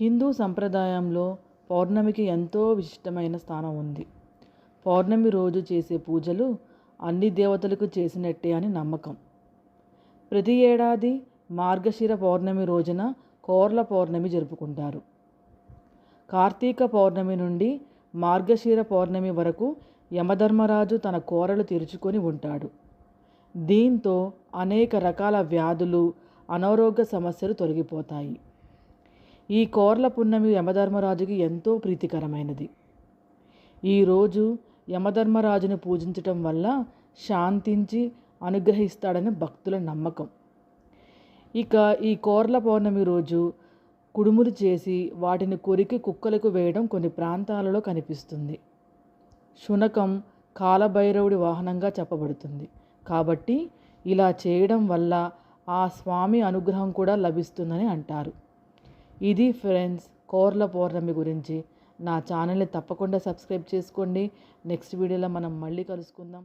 హిందూ సంప్రదాయంలో పౌర్ణమికి ఎంతో విశిష్టమైన స్థానం ఉంది. పౌర్ణమి రోజు చేసే పూజలు అన్ని దేవతలకు చేసినట్టే అని నమ్మకం. ప్రతి ఏడాది మార్గశిర పౌర్ణమి రోజున కోర్ల పౌర్ణమి జరుపుకుంటారు. కార్తీక పౌర్ణమి నుండి మార్గశిర పౌర్ణమి వరకు యమధర్మరాజు తన కోరలు తెరుచుకొని ఉంటాడు. దీంతో అనేక రకాల వ్యాధులు అనారోగ్య సమస్యలు తొలగిపోతాయి. ఈ కోర్ల పున్నమి యమధర్మరాజుకి ఎంతో ప్రీతికరమైనది. ఈరోజు యమధర్మరాజును పూజించటం వల్ల శాంతించి అనుగ్రహిస్తాడని భక్తుల నమ్మకం. ఇక ఈ కోర్ల పౌర్ణమి రోజు కుడుములు చేసి వాటిని కొరికి కుక్కలకు వేయడం కొన్ని ప్రాంతాలలో కనిపిస్తుంది. శునకం కాలభైరవుడి వాహనంగా చెప్పబడుతుంది. కాబట్టి ఇలా చేయడం వల్ల ఆ స్వామి అనుగ్రహం కూడా లభిస్తుందని అంటారు. ఇది ఫ్రెండ్స్ కోర్ల పౌర్ణమి గురించి. నా ఛానల్ని తప్పకుండా సబ్స్క్రైబ్ చేసుకోండి. నెక్స్ట్ వీడియోలో మనం మళ్ళీ కలుసుకుందాం.